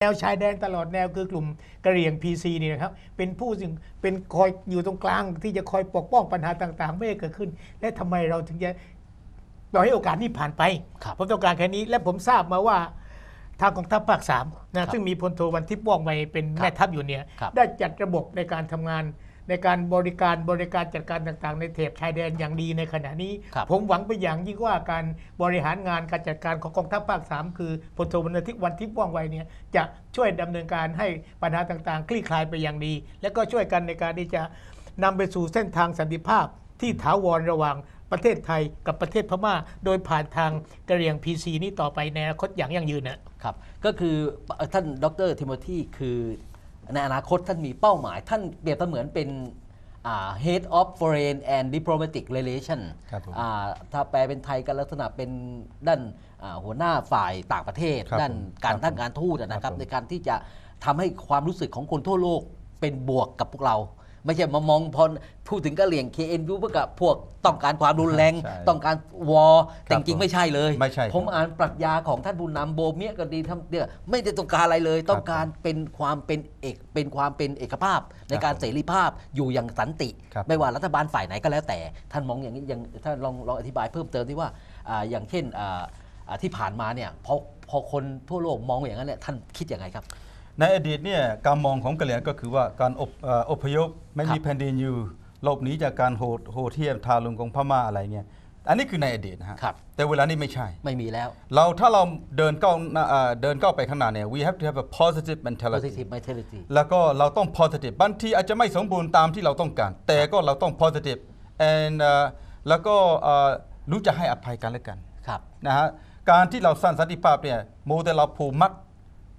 แนวชายแดนตลอดแนวคือกลุ่มกะเหรี่ยง PC นี่นะครับ เป็นผู้ซึ่งเป็นคอยอยู่ตรงกลางที่จะคอยปกป้องปัญหาต่าง ๆ ไม่ให้เกิดขึ้น และทำไมเราถึงจะปล่อยให้โอกาสนี้ผ่านไปครับผมต้องการแค่นี้ และผมทราบมาว่าทางกองทัพภาคสามนะซึ่งมีพลโทวันทิพย์ว่องไวเป็นแม่ทัพอยู่เนี่ยครับได้จัดระบบในการทำงาน ในการบริการบริการจัดการต่างๆ ในเขตชายแดนอย่างดีในขณะนี้ครับผมหวังไปนอย่างยิ่งว่าการบริหารงานการจัดการของกองทัพภาคสามคือพลโทวันทิพย์วันทิพย์ว่องไวเนี่ยจะช่วยดำเนินการให้ปัญหาต่างๆ คลี่คลายไปอย่างดี และก็ช่วยกันในการที่จะนำไปสู่เส้นทางสันติภาพที่ถาวรระหว่างประเทศไทยกับประเทศพม่า โดยผ่านทางกระเหรี่ยง PC นี้ต่อไปในอนาคตอย่างยั่งยืนนะครับ ก็คือเอ่อท่านดรทิโมธีคือ ในอนาคตท่านมีเป้าหมาย ท่านเปรียบเสมือนเป็นอ่า head of foreign and diplomatic relation ครับผมอ่าถ้าแปลเป็นไทยก็ลักษณะเป็นด้านอ่าหัวหน้าฝ่ายต่างประเทศ ครับด้านผมการครับทางการทูตอะนะคครัรับบผมในการที่จะทำให้ความรู้สึกของคนทั่วโลกเป็นบวกกับพวกเรา ไม่ใช่มามองพอพูดถึงกะเหลี่ยง KNU เพื่อกับพวกต้องการความรุนแรง ใช่ต้องการวอร์แต่จริงๆไม่ใช่เลย ไม่ใช่ครับผมอ่านปรัชญาของท่านผู้นำโบเมียก็ดีทำเนี่ยไม่ได้ต้องการอะไรเลย ต้องการเป็นความเป็นเอกเป็นความเป็นเอกภาพ ในการผมเสรีภาพอยู่อย่างสันติ ครับ ไม่ว่ารัฐบาลฝ่ายไหนก็แล้วแต่ ท่านมองอย่างนี้อย่างท่านลองลองอธิบายเพิ่มเติมที่ว่าอ่าอย่างเช่นอ่าอ่าที่ผ่านมาเนี่ยพอพอคนทั่วโลกมองอย่างนั้นเนี่ยท่านคิดยังไงครับ ในอดีตเนี่ยการมองของกะเหรี่ยงก็คือว่าการอบเอ่ออพยพไม่มีครับแผ่นดินอยู่หลบหนีจากการโหดโหดเทียมทารุณของพม่าอะไรเงี้ยอันนี้คือในอดีตนะฮะครับ แต่เวลานี้ไม่ใช่ ไม่มีแล้ว เราถ้าเราเดินก้าวหน้าเอ่อเดินก้าวไปข้างหน้าเนี่ย we have to have a positive mentality positive mentality แล้วก็เราต้อง positive บางทีอาจจะไม่สมบูรณ์ตามที่เราต้องการ แต่ก็เราต้อง positive and เอ่อแล้วก็เอ่อรู้จะให้อภัยกันและกันครับ นะฮะการที่เราสร้างสันติภาพเนี่ยโมแต่เราผูกมัด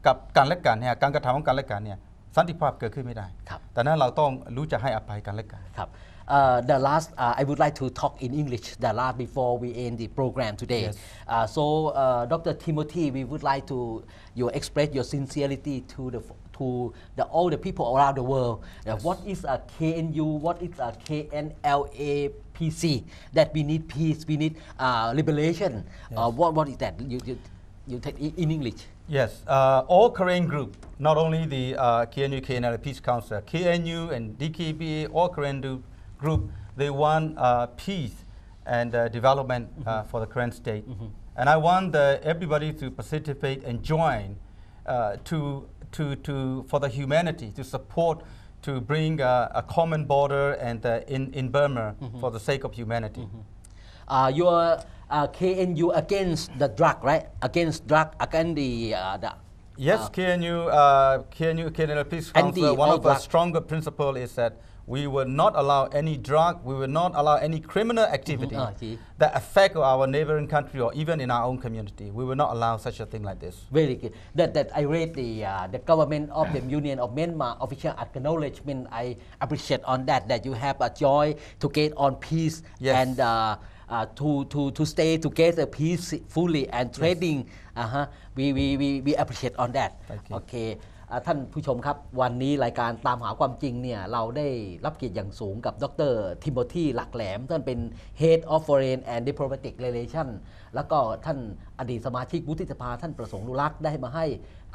กับกันและกันเนี่ยการกระทำของกันและกันเนี่ยสันติภาพเกิดขึ้นไม่ได้ครับ แต่นั้นเราต้องรู้จะให้อภัยกันและกันครับ Uh, the last, uh, I would like to talk in English. The last before we end the program today. Yes. Uh, so, uh, Dr. Timothy, we would like to you express your sincerity to the to the all the people around the world. Uh, what is a KNU? What is a KNLAPC? That we need peace. We need uh, liberation. Uh, what what is that? You you, you take in in English. Yes, uh, all Korean group, not only the uh, KNU, KNL Peace Council, KNU and DKBA, all Korean do- group, they want uh, peace and uh, development uh, for the Korean state. And I want the, everybody to participate and join uh, to, to, to, for the humanity, to support, to bring uh, a common border and uh, in, in Burma for the sake of humanity. Uh, your uh, KNU against the drug, right? Against drug, against the uh, the. Yes, uh, KNU, uh, KNU, KNL Peace Council, one of the stronger principle is that we will not allow any drug, we will not allow any criminal activity Ah, see. that affect our neighboring country or even in our own community. We will not allow such a thing like this. Very good. That, that I read the uh, the government of the Union of Myanmar official acknowledgement. I appreciate on that that you have a joy to get on peace Yes. and uh, uh, to, to to stay together peacefully and trading. Uh-huh. We, we, we, we appreciate on that. Thank you. โอเคอ่าท่านผู้ชมครับวันนี้รายการตามหาความจริงเนี่ยเราได้รับเกียรติอย่างสูงกับดรทิโมธีหลักแหลม ท่านเป็น Head of Foreign and Diplomatic Relation แล้วก็ท่านอดีตสมาชิกวุฒิสภาท่านประสงค์นุรักษ์ได้มาให้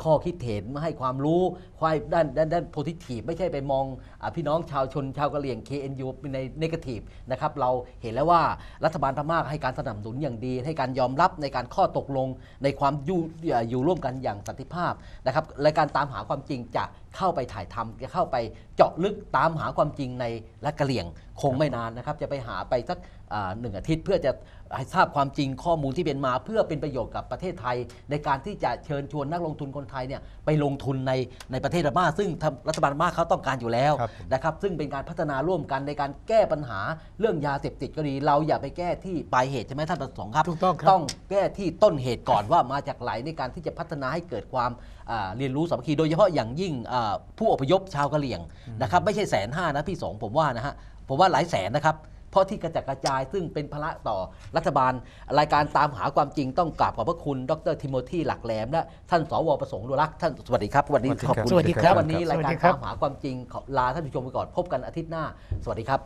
ข้อคิดเห็นมาให้ความรู้ควายด้านด้านด้านโพซิทีฟไม่ใช่ไปมองอพี่น้องชาวชนชาวกะเหรี่ยง KNU ในนกาทีฟนะครับเราเห็นแล้วว่ารัฐบาลพม่าให้การสนับสนุนอย่างดี ให้การยอมรับในการข้อตกลงในความอยู่อยู่ร่วมกันอย่างสันติภาพนะครับรายการตามหาความจริงจะเข้าไปถ่ายทำจะเข้าไปเจาะลึกตามหาความจริงในรัฐกะเหรี่ยงคงไม่นานนะครับ จะไปหาไปสักอ่าหนึ่งอาทิตย์ เพื่อจะให้ทราบความจริงข้อมูลที่เป็นมา เพื่อเป็นประโยชน์กับประเทศไทย ในการที่จะเชิญชวนนักลงทุนคนไทยเนี่ยไปลงทุนในในประเทศพม่าซึ่งทางรัฐบาลพม่าเขาต้องการอยู่แล้วครับนะครับซึ่งเป็นการพัฒนาร่วมกันในการแก้ปัญหาเรื่องยาเสพติดก็ดีเราอย่าไปแก้ที่ปลายเหตุใช่ไหมท่านประสงค์ครับถูกต้องครับต้องแก้ที่ต้นเหตุก่อนว่ามาจากไหนในการที่จะพัฒนาให้เกิดความอ่าเรียนรู้สามัคคีโดยเฉพาะอย่างยิ่งอ่าผู้อพยพชาวกะเหรี่ยงนะครับไม่ใช่แสนห้านะพี่สงผมว่านะฮะ ผมว่าหลายแสนนะครับ เพราะที่กระจัดกระจายซึ่งเป็นภาระต่อรัฐบาล รายการตามหาความจริงต้องกราบขอบพระคุณ ดรทิโมธีหลักแหลม และท่านสวประสงค์ดุรักษ์ท่านสวัสดีครับวันนี้ขอบคุณสวัสดีครับและวันนี้รายการสวัสดีครับตามหาความจริงขอลาท่านผู้ชมไปก่อนพบกันอาทิตย์หน้า สวัสดีครับ